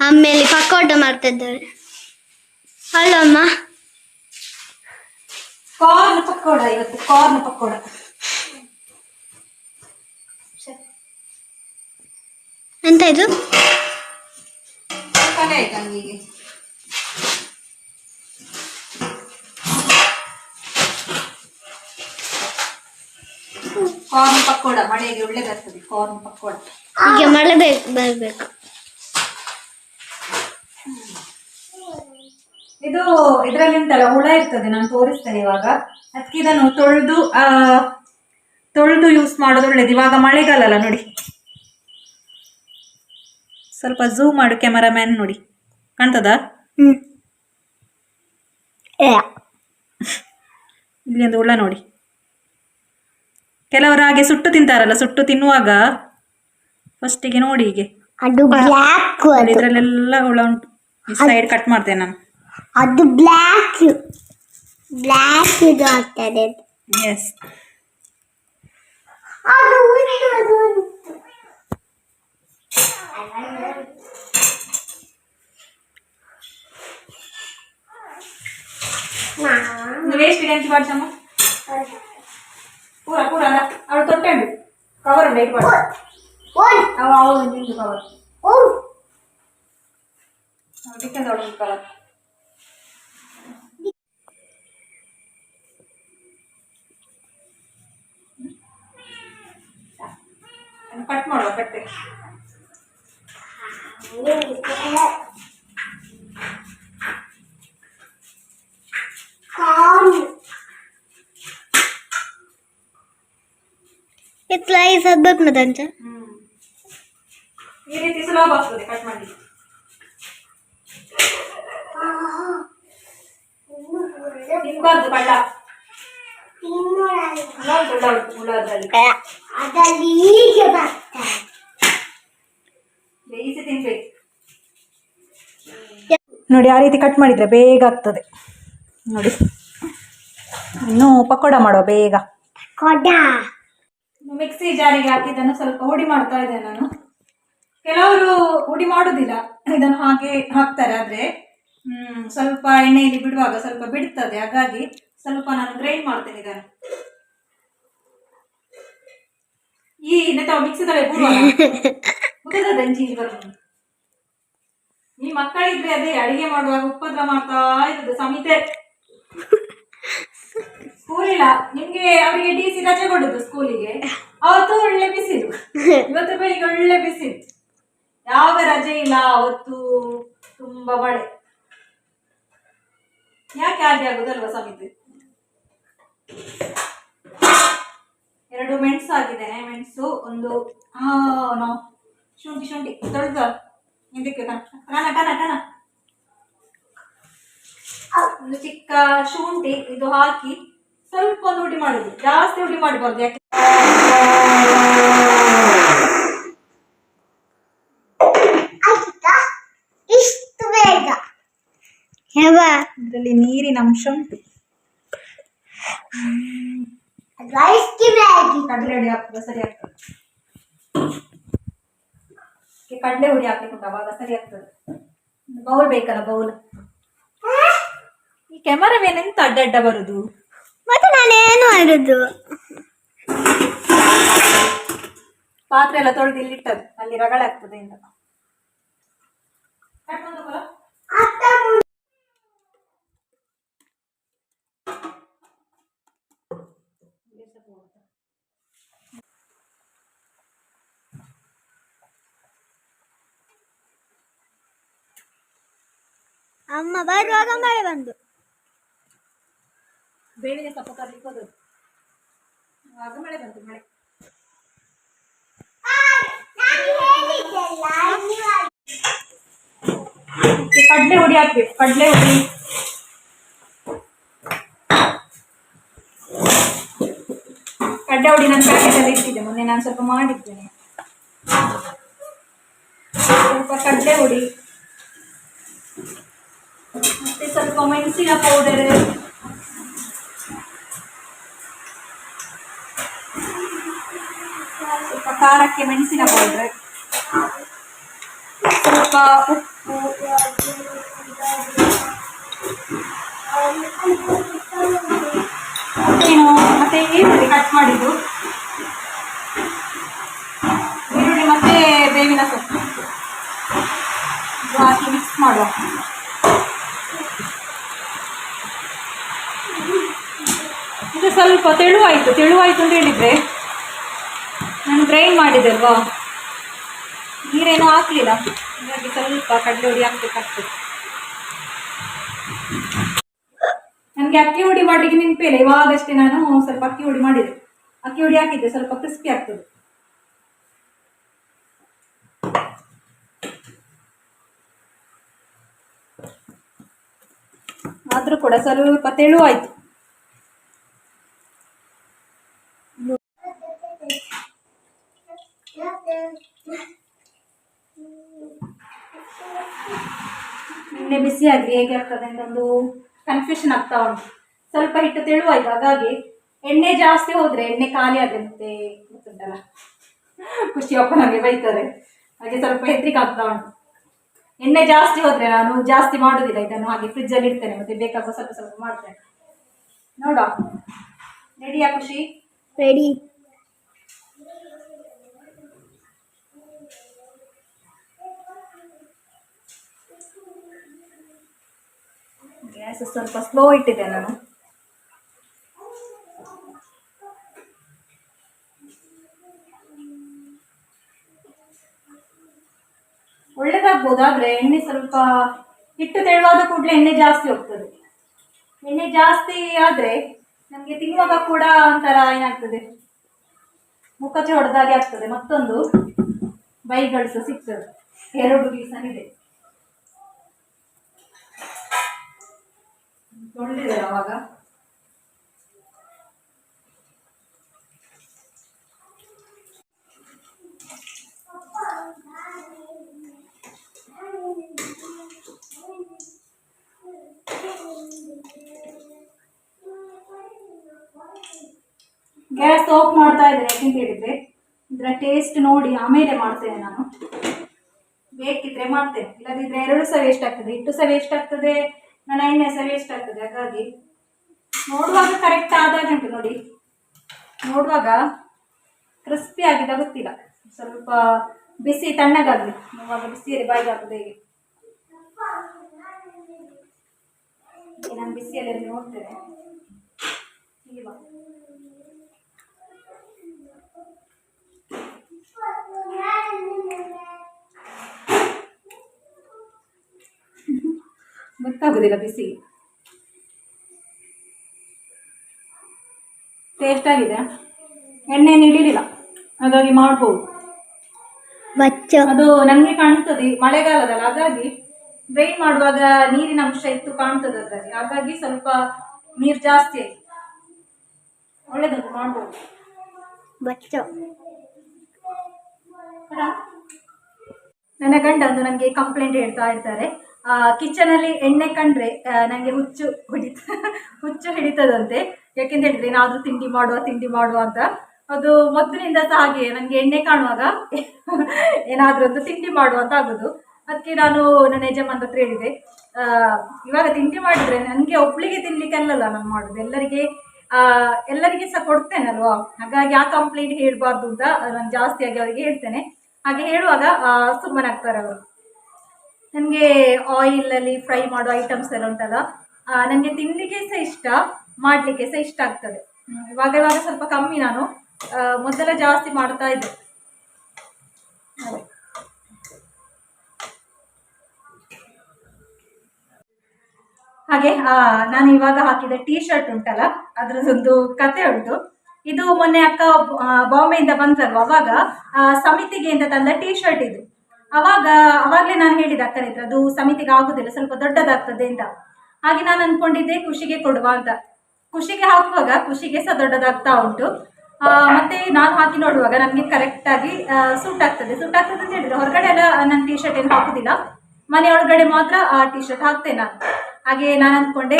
ಆಮೇಲೆ ಪಕೋಟ ಮಾಡ್ತಾ ಇದ್ದಾರೆ. ಹಲೋ ಅಮ್ಮ. ಕಾರ್ನ್ ಪಕೋಡ ಇವತ್ತು ಕಾರ್ನ್ ಪಕೋಡ. ಎಂತ ಇದು? ಕಲೆ ಆಯ್ತಾ ನಿಮಗೆ? ಕಾರ್ನ್ ಪಕೋಡ ಮಳೆಗೆ ಒಳ್ಳೇದಾಗ್ತದೆ ಕಾರ್ನ್ ಪಕೋಡ. ಈಗ ಮಳೆ ಬೇಕು ಬರ್ಬೇಕು. ಇದು ಇದರಲ್ಲಿ ಉಂಟಲ್ಲ ಹುಳ ಇರ್ತದೆ ನಾನು ತೋರಿಸ್ತೇನೆ ಇವಾಗ. ಅದಕ್ಕೆ ಇದನ್ನು ತೊಳೆದು ಆ ತೊಳೆದು ಯೂಸ್ ಮಾಡೋದು ಒಳ್ಳೇದು. ಇವಾಗ ಮಳೆಗಾಲ ಅಲ್ಲ ನೋಡಿ. ಸ್ವಲ್ಪ ಝೂಮ್ ಮಾಡು ಕ್ಯಾಮರಾಮ್ಯಾನ್ ನೋಡಿ. ಕಾಣ್ತದ? ಇಲ್ಲಿ ಒಂದು ಹುಳ ನೋಡಿ. ಕೆಲವರು ಹಾಗೆ ಸುಟ್ಟು ತಿಂತಾರಲ್ಲ ಸುಟ್ಟು ತಿನ್ನುವಾಗ? ಫಸ್ಟಿಗೆ ನೋಡಿ ಹೀಗೆ. ಇದ್ರಲ್ಲೆಲ್ಲ ಹುಳ ಉಂಟು. ಈ ಸೈಡ್ ಕಟ್ ಮಾಡ್ತೇನೆ ನಾನು. ಅದು ಬ್ಲ್ಯಾಕ್ ಬ್ಲ್ಯಾಕ್ ಇದು ಆಗ್ತದೆ ಎಸ್ ಅದು ಉಂಟು, ಅದು ಉಂಟು. ವೇಸ್ಟ್ ಇದೆ ಅಂತ ಮಾಡ್ಸಮ್ಮ ಪೂರ ಪೂರ ಅಲ್ಲ ಅವಳು ತೊಟ್ಟಂಡು ಕವರ್ ಬೇಕು ಓಯ್, ಅವ ಕಟ್ ಮಾಡುವ ಕಟ್ಟೆ ಇತ್ಲ ಈ ಸದ್ಬೇಕು ಮದಂಚ ಹ್ಮ್. ಈ ರೀತಿ ಸುಲಭ ಆಗ್ತದೆ ಕಟ್ ಮಾಡಿ ತಿನ್ಬಾರ್ದು ಕಳ್ಳ ಹುಳ ಉಂಟು, ಹುಳ ಉಂಟು, ಹುಳ ಅದ್ರಲ್ಲಿ ಅದಲ್ಲಿ ಹೀಗೆ ಬರ್ತಾರೆ ಬೇಯಿಸಿ ತಿನ್ಬೇಕು. ನೋಡಿ ಆ ರೀತಿ ಕಟ್ ಮಾಡಿದ್ರೆ ಬೇಗ ಆಗ್ತದೆ. ನೋಡಿ. ಇನ್ನು ಪಕೋಡ ಮಾಡುವ ಬೇಗ. ಮಿಕ್ಸಿ ಜಾರಿಗೆ ಹಾಕಿ ಇದನ್ನು ಸ್ವಲ್ಪ ಹುಡಿ ಮಾಡ್ತಾ ಇದ್ದೆ ನಾನು. ಕೆಲವರು ಹುಡಿ ಮಾಡುದಿಲ್ಲ. ಇದನ್ನು ಹಾಗೆ ಹಾಕ್ತಾರೆ ಆದ್ರೆ ಹ್ಮ್ ಸ್ವಲ್ಪ ಎಣ್ಣೆಯಲ್ಲಿ ಬಿಡುವಾಗ ಸ್ವಲ್ಪ ಬಿಡ್ತದೆ. ಹಾಗಾಗಿ ಸ್ವಲ್ಪ ನಾನು ಗ್ರೈಂಡ್ ಮಾಡ್ತೇನೆ ಇದನ್ನು. ಈ ನೆತ್ತ ಮಿಕ್ಸ್ ಪೂರ್ವ ದಂಜಿ ಬರೋದು ಈ ಮಕ್ಕಳಿದ್ರೆ ಅದೇ ಅಡಿಗೆ ಮಾಡುವಾಗ ಉಪದ್ರ ಮಾಡ್ತಾ ಇದ್ದದ್ದು ಸಮಿತೆ. ಸ್ಕೂಲ್ ಇಲ್ಲ ನಿಮ್ಗೆ ಅವರಿಗೆ ಡಿ ಸಿ ರಜೆ ಕೊಡುದು ಸ್ಕೂಲಿಗೆ. ಅವತ್ತು ಒಳ್ಳೆ ಬಿಸಿಲು. ಇವತ್ತು ಬೆಳಿಗ್ಗೆ ಒಳ್ಳೆ ಬಿಸಿಲು. ಯಾವ ರಜೆ ಇಲ್ಲ, ಅವತ್ತು ತುಂಬಾ ಮಳೆ. ಯಾಕೆ ಹಾಗೆ ಆಗುದಲ್ವಾ ಸಮಿತಿ? ಎರಡು ಮೆಣಸು ಆಗಿದೆ ಮೆಣಸು ಒಂದು ಆ ನೋ. ಶುಂಠಿ ಶುಂಠಿ. ತೊಳೆದ ಇದಕ್ಕೆ ಕಣ ಕಣ ಕಣ ಒಂದು ಚಿಕ್ಕ ಶುಂಠಿ ಇದು ಹಾಕಿ ಸ್ವಲ್ಪ ಒಂದು ಹುಡಿ ಮಾಡುದು. ಜಾಸ್ತಿ ಹುಡಿ ಮಾಡಬಾರ್ದು ಯಾಕೆ? ಆಯ್ತಾ ಇಷ್ಟು ಬೇಗ. ಯಾವ ಇದರಲ್ಲಿ ನೀರಿನ ಅಂಶ ಉಂಟು. ರೈಸ್ಗೆ ಮ್ಯಾಗಿ ಕಡಲೆ ಹುಡಿ ಹಾಕುವ ಸರಿ ಆಗ್ತದೆ? ಕಡಲೆ ಹುಡಿ ಹಾಕ್ಲಿಕ್ಕೆ ಅವಾಗ ಸರಿ ಆಗ್ತದೆ. ಬೌಲ್ ಬೇಕಲ್ಲ ಬೌಲ್ ಈ ಕ್ಯಾಮರಾವೇನೆಂತ ಅಡ್ಡ ಅಡ್ಡ ಬರುದು? ಮತ್ತೆ ನಾನೇನು ಮಾಡುದು ಪಾತ್ರೆ ಎಲ್ಲ ತೊಳೆದು ಇಲ್ಲಿಟ್ಟದು ಅಲ್ಲಿ ರಗಳೆ ಆಗ್ತದೆ ಅಂತ ಕಟ್ ಮಾಡು ಬಲ. ಅಮ್ಮ ಬರುವಾಗ ಮಳೆ ಬಂದು ಬೇವಿನ ಸೊಪ್ಪು ತರ್ಲಿಕ್ಕೆ ಹೋದದ್ದು ಆಗ ಮಳೆ ಬಂತು ಮಳೆ ಈ ಕಡ್ಲೆ ಹುಡಿ ಹಾಕ್ಬೇಕು ಕಡ್ಲೆ ಹುಡಿ ಕಡ್ಲೆ ಹುಡಿ ನಾನು ಪ್ಯಾಕೆಟಲ್ಲಿ ಇಟ್ಟಿದ್ದೆ ಮೊನ್ನೆ ನಾನು ಸ್ವಲ್ಪ ಮಾಡಿದ್ದೇನೆ ಸ್ವಲ್ಪ ಕಡ್ಲೆ ಹುಡಿ ಸ್ವಲ್ಪ ಮೆಣಸಿನ ಪೌಡರ್ ಸ್ವಲ್ಪ ಖಾರಕ್ಕೆ ಮೆಣಸಿನ ಪೌಡರ್ ಸ್ವಲ್ಪ ಉಪ್ಪು ಏನು ಮತ್ತೆ ಈರುಳ್ಳಿ ಕಟ್ ಮಾಡಿದ್ದು ಈರುಳ್ಳಿ ಮತ್ತೆ ಬೇವಿನ ಸೊಪ್ಪು ಹಾಕಿ ಮಿಕ್ಸ್ ಮಾಡುವ ಇದು ಸ್ವಲ್ಪ ತೆಳುವಾಯಿತು ತೆಳುವಾಯಿತು ಅಂತ ಹೇಳಿದರೆ ನಾನು ಗ್ರೈಂಡ್ ಮಾಡಿದೆ ಅಲ್ವಾ? ನೀರೇನು ಹಾಕಲಿಲ್ಲ. ಹಾಗಾಗಿ ಸ್ವಲ್ಪ ಕಡಲೆ ಹುಡಿ ಹಾಕ್ಬೇಕಾಗ್ತದೆ. ನನಗೆ ಅಕ್ಕಿ ಹುಡಿ ಮಾಡಲಿಕ್ಕೆ ನೆನಪಿಲ್ಲ, ಇವಾಗಷ್ಟೇ ನಾನು ಸ್ವಲ್ಪ ಅಕ್ಕಿ ಹುಡಿ ಮಾಡಿದೆ. ಅಕ್ಕಿ ಹುಡಿ ಹಾಕಿದ್ದೆ ಸ್ವಲ್ಪ ಕ್ರಿಸ್ಪಿ ಆಗ್ತದೆ. ಆದರೂ ಕೂಡ ಸ್ವಲ್ಪ ತೆಳುವಾಯಿತು ಎಣ್ಣೆ ಬಿಸಿ ಆಗಿ ಹೇಗೆ ಆಗ್ತದೆ ಒಂದು ಕನ್ಫ್ಯೂಷನ್ ಆಗ್ತಾ ಉಂಟು. ಸ್ವಲ್ಪ ಹಿಟ್ಟು ತೆಳುವಾಯಿತು ಹಾಗಾಗಿ ಎಣ್ಣೆ ಜಾಸ್ತಿ ಹೋದ್ರೆ ಎಣ್ಣೆ ಖಾಲಿ ಆದ್ರೆ ಮತ್ತೆ ಗೊತ್ತುಂಟಲ್ಲ? ಖುಷಿ ಅಪ್ಪ ನಮಗೆ ಬೈತಾರೆ. ಹಾಗೆ ಸ್ವಲ್ಪ ಹೆದ್ರಿಕೆ ಆಗ್ತಾ ಉಂಟು. ಎಣ್ಣೆ ಜಾಸ್ತಿ ಹೋದ್ರೆ ನಾನು ಜಾಸ್ತಿ ಮಾಡುದಿಲ್ಲ ಇದನ್ನು. ಹಾಗೆ ಫ್ರಿಜ್ಜಲ್ಲಿ ಇಡ್ತೇನೆ, ಮತ್ತೆ ಬೇಕಾಗುವ ಸ್ವಲ್ಪ ಸ್ವಲ್ಪ ಮಾಡ್ತೇನೆ. ನೋಡ ರೆಡಿಯಾ ಖುಷಿ? ರೆಡಿ ಗ್ಯಾಸ್ ಸ್ವಲ್ಪ ಸ್ಲೋ ಇಟ್ಟಿದ್ದೆ ನಾನು. ಒಳ್ಳೇದಾಗ್ಬೋದು, ಆದ್ರೆ ಎಣ್ಣೆ ಸ್ವಲ್ಪ ಹಿಟ್ಟು ತೆಳುವಾದ ಕೂಡಲೇ ಎಣ್ಣೆ ಜಾಸ್ತಿ ಹೋಗ್ತದೆ. ಎಣ್ಣೆ ಜಾಸ್ತಿ ಆದ್ರೆ ನಮಗೆ ತಿನ್ನುವಾಗ ಕೂಡ ಒಂಥರ ಏನಾಗ್ತದೆ? ಮುಖಚಿ ಹೊಡೆದಾಗೆ ಆಗ್ತದೆ. ಮತ್ತೊಂದು ಬೈಗಳು ಸಹ ಸಿಗ್ತದೆ. ಎರಡು ರೀಸನ್ ಇದೆ. ತೊಳೆದಿದೆ ಅವಾಗ? ಗ್ಯಾಸ್ ಆಫ್ ಮಾಡ್ತಾ ಇದ್ದೇನೆ ಯಾಕೆಂತ ಹೇಳಿದ್ರೆ, ಇದರ ಟೇಸ್ಟ್ ನೋಡಿ ಆಮೇಲೆ ಮಾಡ್ತೇನೆ ನಾನು. ಬೇಕಿದ್ರೆ ಮಾಡ್ತೇನೆ, ಇಲ್ಲದಿದ್ರೆ ಎರಡು ಸಹ ಹಿಟ್ಟು ಸಹ ವೇಸ್ಟ್ ಆಗ್ತದೆ ನನ್ನ ಎಣ್ಣೆ ಸಹ ವೇಸ್ಟ್ ಆಗ್ತದೆ, ಹಾಗಾಗಿ ನೋಡುವಾಗ ಕರೆಕ್ಟ್ ಆದಾಗ ಉಂಟು ನೋಡಿ. ನೋಡುವಾಗ ಕ್ರಿಸ್ಪಿ ಆಗಿದೆ, ಗೊತ್ತಿಲ್ಲ. ಸ್ವಲ್ಪ ಬಿಸಿ ತಣ್ಣಗಾಗಲಿ ನೋಡುವಾಗ ಬಿಸಿಯಲ್ಲಿ ಬಾಯಿಗೆ ಆಗ್ತದೆ ಹೇಗೆ. ನಾನು ಬಿಸಿಯಲ್ಲಿ ನೋಡ್ತೇನೆ. ಗೊತ್ತಾಗುದಿಲ್ಲ ಬಿಸಿ. ಟೇಸ್ಟ್ ಆಗಿದೆ. ಎಣ್ಣೆ ನೀಡಿಲಿಲ್ಲ. ಹಾಗಾಗಿ ಮಾಡ್ಬೋದು. ಅದು ನನಗೆ ಕಾಣ್ತದೆ ಮಳೆಗಾಲದಲ್ಲ. ಹಾಗಾಗಿ ಡ್ರೈನ್ ಮಾಡುವಾಗ ನೀರಿನ ಅಂಶ ಇತ್ತು ಕಾಣ್ತದೆ ಅದರಲ್ಲಿ. ಹಾಗಾಗಿ ಸ್ವಲ್ಪ ನೀರು ಜಾಸ್ತಿ ಆಯ್ತು. ಒಳ್ಳೇದುಂಟು ಮಾಡ್ಬೋದು. ಬಚ್ಚ? ನನ್ನ ಗಂಡ ಒಂದು ನನಗೆ ಕಂಪ್ಲೇಂಟ್ ಹೇಳ್ತಾ ಇರ್ತಾರೆ. ಕಿಚನಲ್ಲಿ ಎಣ್ಣೆ ಕಂಡ್ರೆ ನನಗೆ ಹುಚ್ಚು ಹಿಡಿತ ಹುಚ್ಚು ಹಿಡಿತದಂತೆ. ಯಾಕೆಂತ ಹೇಳಿದ್ರೆ ಏನಾದರೂ ತಿಂಡಿ ಮಾಡುವ ತಿಂಡಿ ಮಾಡುವ ಅಂತ. ಅದು ಮೊದಲಿನಿಂದ ಸಹ ಹಾಗೆ ನನಗೆ ಎಣ್ಣೆ ಕಾಣುವಾಗ ಏನಾದರೂ ಒಂದು ತಿಂಡಿ ಮಾಡುವ ಅಂತ ಆಗೋದು. ಅದಕ್ಕೆ ನಾನು ನನ್ನ ಯಜಮಾನ್ ಹತ್ರ ಹೇಳಿದೆ. ಇವಾಗ ತಿಂಡಿ ಮಾಡಿದ್ರೆ ನನಗೆ ಒಬ್ಳಿಗೆ ತಿನ್ಲಿಕ್ಕೆ ಅಲ್ಲಲ್ಲ ನಾನು ಮಾಡುದು. ಎಲ್ಲರಿಗೆ ಆ, ಎಲ್ಲರಿಗೆ ಸಹ ಕೊಡ್ತೇನಲ್ವಾ? ಹಾಗಾಗಿ ಆ ಕಂಪ್ಲೇಂಟ್ ಹೇಳ್ಬಾರ್ದು ಅಂತ ನಾನು ಜಾಸ್ತಿಯಾಗಿ ಅವರಿಗೆ ಹೇಳ್ತೇನೆ. ಹಾಗೆ ಹೇಳುವಾಗ ಸುಮ್ಮನಾಗ್ತಾರೆ ಅವರು. ನನಗೆ ಆಯಿಲಲ್ಲಿ ಫ್ರೈ ಮಾಡೋ ಐಟಮ್ಸ್ ಎಲ್ಲ ಉಂಟಲ್ಲ ನನಗೆ ತಿನ್ನಲಿಕ್ಕೆ ಸಹ ಇಷ್ಟ ಮಾಡಲಿಕ್ಕೆ ಸಹ ಇಷ್ಟ ಆಗ್ತದೆ. ಇವಾಗ ಇವಾಗ ಸ್ವಲ್ಪ ಕಮ್ಮಿ ನಾನು ಮೊದಲ ಜಾಸ್ತಿ ಮಾಡ್ತಾ ಇದ್ದೆ. ಹಾಗೆ ಆ, ನಾನು ಇವಾಗ ಹಾಕಿದ ಟೀ ಶರ್ಟ್ ಉಂಟಲ್ಲ ಅದ್ರದ್ದೊಂದು ಕತೆ ಉಂಟು. ಇದು ಮೊನ್ನೆ ಅಕ್ಕ ಬಾಂಬೆಯಿಂದ ಬಂದ್ರಲ್ವ ಅವಾಗ ಸಮಿತಿಗೆ ಅಂತ ತಂದ ಟೀ ಶರ್ಟ್ ಇದು. ಅವಾಗ, ಅವಾಗಲೇ ನಾನು ಹೇಳಿದೆ ಅಕ್ಕನ ಹತ್ರ, ಅದು ಸಮಿತಿಗೆ ಆಗುದಿಲ್ಲ, ಸ್ವಲ್ಪ ದೊಡ್ಡದಾಗ್ತದೆ ಅಂತ. ಹಾಗೆ ನಾನು ಅಂದ್ಕೊಂಡಿದ್ದೆ ಖುಷಿಗೆ ಕೊಡುವ ಅಂತ. ಖುಷಿಗೆ ಹಾಕುವಾಗ ಖುಷಿಗೆ ಸಹ ದೊಡ್ಡದಾಗ್ತಾ ಉಂಟು. ಮತ್ತೆ ನಾನು ಹಾಕಿ ನೋಡುವಾಗ ನನಗೆ ಕರೆಕ್ಟಾಗಿ ಸೂಟ್ ಆಗ್ತದೆ. ಸೂಟ್ ಆಗ್ತದೆ ಅಂತ ಹೇಳಿದ್ರೆ. ಹೊರಗಡೆ ಎಲ್ಲ ನಾನು ಟೀ ಶರ್ಟ್ ಏನು ಹಾಕುದಿಲ್ಲ. ಮನೆ ಒಳಗಡೆ ಮಾತ್ರ ಆ ಟೀ ಶರ್ಟ್ ಹಾಕ್ತೇನೆ ನಾನು. ಹಾಗೆ ನಾನು ಅಂದ್ಕೊಂಡೆ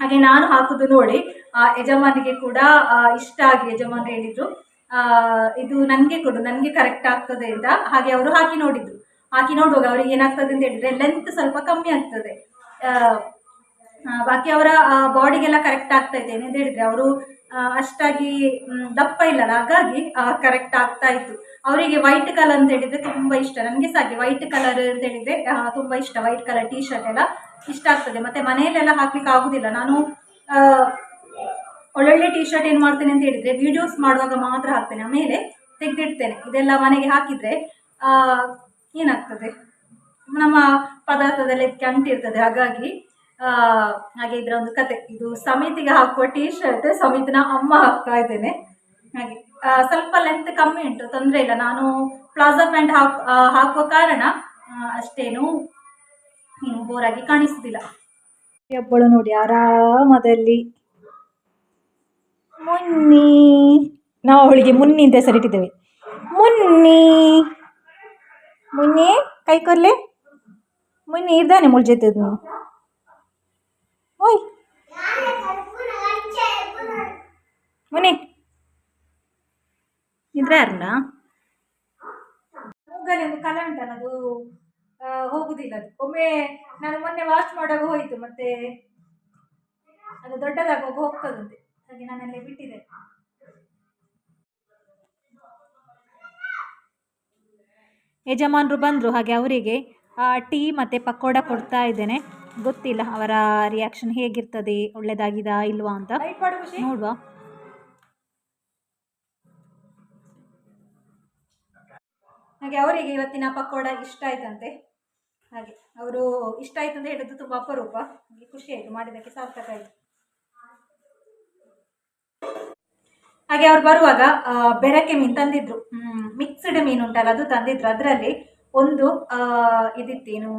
ಹಾಗೆ ನಾನು ಹಾಕುದು ನೋಡಿ ಯಜಮಾನಿಗೆ ಕೂಡ ಇಷ್ಟ ಆಗಿ ಯಜಮಾನ್ ಹೇಳಿದ್ರು. ಇದು ನನಗೆ ಕೊಡು, ನನಗೆ ಕರೆಕ್ಟ್ ಆಗ್ತದೆ ಅಂತ ಹಾಗೆ ಅವರು ಹಾಕಿ ನೋಡಿದ್ರು. ಹಾಕಿ ನೋಡುವಾಗ ಅವ್ರಿಗೆ ಏನಾಗ್ತದೆ ಅಂತ ಹೇಳಿದ್ರೆ ಲೆಂತ್ ಸ್ವಲ್ಪ ಕಮ್ಮಿ ಆಗ್ತದೆ. ಬಾಕಿ ಅವರ ಬಾಡಿಗೆಲ್ಲ ಕರೆಕ್ಟ್ ಆಗ್ತಾ ಇದೆ ಅಂತ ಹೇಳಿದ್ರೆ ಅವರು ಅಷ್ಟಾಗಿ ದಪ್ಪ ಇಲ್ಲಲ್ಲ, ಹಾಗಾಗಿ ಕರೆಕ್ಟ್ ಆಗ್ತಾ ಇತ್ತು. ಅವರಿಗೆ ವೈಟ್ ಕಲರ್ ಅಂತ ಹೇಳಿದ್ರೆ ತುಂಬ ಇಷ್ಟ. ನನಗೆ ಹಾಗೆ ವೈಟ್ ಕಲರ್ ಅಂತ ಹೇಳಿದ್ರೆ ತುಂಬಾ ಇಷ್ಟ. ವೈಟ್ ಕಲರ್ ಟೀ ಶರ್ಟ್ ಎಲ್ಲ ಇಷ್ಟ ಆಗ್ತದೆ. ಮತ್ತೆ ಮನೆಯಲ್ಲೆಲ್ಲ ಹಾಕ್ಲಿಕ್ಕೆ ಆಗುದಿಲ್ಲ. ನಾನು ಒಳ್ಳೊಳ್ಳೆ ಟೀ ಶರ್ಟ್ ಏನು ಮಾಡ್ತೇನೆ ಅಂತ ಹೇಳಿದ್ರೆ ವಿಡಿಯೋಸ್ ಮಾಡುವಾಗ ಮಾತ್ರ ಹಾಕ್ತೇನೆ. ಆಮೇಲೆ ತೆಗೆದಿಡ್ತೇನೆ. ಇದೆಲ್ಲ ಮನೆಗೆ ಹಾಕಿದ್ರೆ ಏನಾಗ್ತದೆ? ನಮ್ಮ ಪದಾರ್ಥದಲ್ಲಿ ಕೆಂಟಿರ್ತದೆ ಹಾಗಾಗಿ ಹಾಗೆ ಇದರ ಒಂದು ಕತೆ. ಇದು ಸಮಿತಿಗೆ ಹಾಕುವ ಟೀ ಶರ್ಟ್ ಸಮಿತಿನ ಅಮ್ಮ ಹಾಕ್ತಾ ಇದ್ದೇನೆ. ಹಾಗೆ ಸ್ವಲ್ಪ ಲೆಂತ್ ಕಮ್ಮಿ ಉಂಟು. ತೊಂದರೆ ಇಲ್ಲ. ನಾನು ಪ್ಲಾಜಾ ಪ್ಯಾಂಟ್ ಹಾಕ್ ಹಾಕುವ ಕಾರಣ ಅಷ್ಟೇನು ಏನು ಬೋರಾಗಿ ಕಾಣಿಸುವುದಿಲ್ಲ ಹಬ್ಬಳು ನೋಡಿ ಆರಾಮದಲ್ಲಿ. ಮುನ್ನಿ. ನಾವು ಅವಳಿಗೆ ಮುನ್ನಿ ಅಂತ ಹೆಸರಿಟ್ಟಿದ್ದೇವೆ. ಮುನ್ನಿ. ಮುನ್ನಿ, ಕೈ ಕೊರ್ಲೆ. ಮುನ್ನಿ ಇರ್ದಾನೆ ಜೊತೆ ಓಯ್. ಮುನ್ನಿ. ಇದ್ರೆ ಯಾರಲ್ಲ ಮೂಗಲ್ಲಿ ಒಂದು ಕಲೆ ಉಂಟಲ್ಲ ಅದು ಹೋಗುದಿಲ್ಲ ಅದು. ಒಮ್ಮೆ ನಾನು ಮೊನ್ನೆ ವಾಶ್ ಮಾಡುವಾಗ ಹೋಯಿತು, ಮತ್ತೆ ಅದು ದೊಡ್ಡದಾಗುವಾಗ ಹೋಗ್ತದಂತೆ. ಹಾಗೆ ನಾನಲ್ಲೇ ಬಿಟ್ಟಿದೆ ಯಜಮಾನರು ಬಂದರು ಹಾಗೆ ಅವರಿಗೆ ಟೀ ಮತ್ತು ಪಕೋಡ ಕೊಡ್ತಾ ಇದ್ದೇನೆ. ಗೊತ್ತಿಲ್ಲ ಅವರ ರಿಯಾಕ್ಷನ್ ಹೇಗಿರ್ತದೆ ಒಳ್ಳೇದಾಗಿದಾ ಇಲ್ವಾ ಅಂತ. ನೋಡುವ. ಹಾಗೆ ಅವರಿಗೆ ಇವತ್ತಿನ ಪಕೋಡ ಇಷ್ಟ ಆಯ್ತಂತೆ. ಹಾಗೆ ಅವರು ಇಷ್ಟ ಆಯ್ತು ಅಂತ ಹೇಳಿದ್ದು ತುಂಬ ಅಪರೂಪ. ಖುಷಿ ಆಯಿತು ಮಾಡಿದ್ದಕ್ಕೆ ಸಾರ್ಥಕ ಆಯಿತು. ಹಾಗೆ ಅವ್ರು ಬರುವಾಗ ಬೆರಕೆ ಮೀನು ತಂದಿದ್ರು. ಮಿಕ್ಸ್ಡ್ ಮೀನು ಉಂಟಲ್ಲ, ಅದು ತಂದಿದ್ರು. ಅದರಲ್ಲಿ ಒಂದು ಇದಿತ್ತೇನು?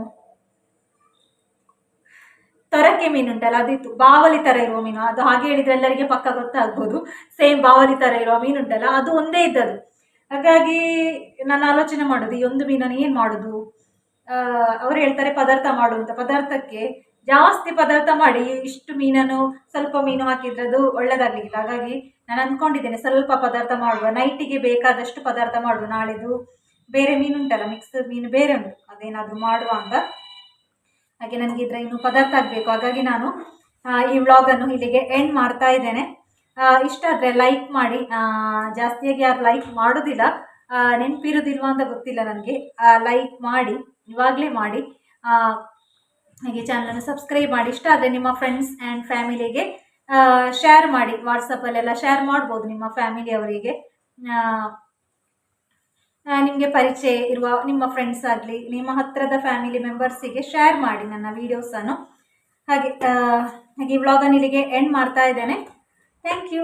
ತೊರಕೆ ಮೀನು ಉಂಟಲ್ಲ, ಅದಿತ್ತು. ಬಾವಲಿ ಥರ ಇರುವ ಮೀನು. ಅದು ಹಾಗೆ ಹೇಳಿದ್ರೆ ಎಲ್ಲರಿಗೆ ಪಕ್ಕ ಗೊತ್ತಾಗ್ಬೋದು. ಸೇಮ್ ಬಾವಲಿ ಥರ ಇರುವ ಮೀನು ಉಂಟಲ್ಲ, ಅದು ಒಂದೇ ಇದ್ದದ್ದು. ಹಾಗಾಗಿ ನಾನು ಆಲೋಚನೆ ಮಾಡೋದು, ಈ ಒಂದು ಮೀನನ್ನು ಏನು ಮಾಡೋದು? ಅವ್ರು ಹೇಳ್ತಾರೆ ಪದಾರ್ಥ ಮಾಡು ಅಂತ. ಪದಾರ್ಥಕ್ಕೆ ಜಾಸ್ತಿ ಪದಾರ್ಥ ಮಾಡಿ, ಇಷ್ಟು ಮೀನನ್ನು ಸ್ವಲ್ಪ ಮೀನು ಹಾಕಿದ್ರೆ ಅದು ಒಳ್ಳೇದಾಗಲಿಲ್ಲ. ಹಾಗಾಗಿ ನಾನು ಅಂದ್ಕೊಂಡಿದ್ದೇನೆ ಸ್ವಲ್ಪ ಪದಾರ್ಥ ಮಾಡುವ. ನೈಟಿಗೆ ಬೇಕಾದಷ್ಟು ಪದಾರ್ಥ ಮಾಡುವ ನಾಳೆದು ಬೇರೆ ಮೀನು ಉಂಟಲ್ಲ ಮಿಕ್ಸ್ ಮೀನು ಬೇರೆ ಉಂಟು. ಅದೇನಾದರೂ ಮಾಡುವ ಅಂತ. ಹಾಗೆ ನನಗೆ ಇದರ ಇನ್ನು ಪದಾರ್ಥ ಆಗಬೇಕು. ಹಾಗಾಗಿ ನಾನು ಈ ವ್ಲಾಗನ್ನು ಇಲ್ಲಿಗೆ ಎಂಡ್ ಮಾಡ್ತಾ ಇದ್ದೇನೆ. ಇಷ್ಟ ಆದರೆ ಲೈಕ್ ಮಾಡಿ. ಜಾಸ್ತಿಯಾಗಿ ಯಾರು ಲೈಕ್ ಮಾಡೋದಿಲ್ಲ. ನೆನಪಿರೋದಿಲ್ವ ಅಂತ ಗೊತ್ತಿಲ್ಲ ನನಗೆ. ಲೈಕ್ ಮಾಡಿ, ಇವಾಗಲೇ ಮಾಡಿ. ಹಾಗೆ ಚಾನಲನ್ನು ಸಬ್ಸ್ಕ್ರೈಬ್ ಮಾಡಿ. ಇಷ್ಟ ಆದರೆ ನಿಮ್ಮ ಫ್ರೆಂಡ್ಸ್ ಆ್ಯಂಡ್ ಫ್ಯಾಮಿಲಿಗೆ ಶೇರ್ ಮಾಡಿ. ವಾಟ್ಸಪ್ಪಲ್ಲೆಲ್ಲ ಶೇರ್ ಮಾಡ್ಬೋದು ನಿಮ್ಮ ಫ್ಯಾಮಿಲಿಯವರಿಗೆ ನಿಮಗೆ ಪರಿಚಯ ಇರುವ ನಿಮ್ಮ ಫ್ರೆಂಡ್ಸ್ ಆಗಲಿ, ನಿಮ್ಮ ಹತ್ತಿರದ ಫ್ಯಾಮಿಲಿ ಮೆಂಬರ್ಸಿಗೆ ಶೇರ್ ಮಾಡಿ ನನ್ನ ವೀಡಿಯೋಸನ್ನು ಹಾಗೆ ಹಾಗೆ ಈ ವ್ಲಾಗನ್ನು ಇಲ್ಲಿಗೆ ಎಂಡ್ ಮಾಡ್ತಾ ಇದ್ದೇನೆ. Thank you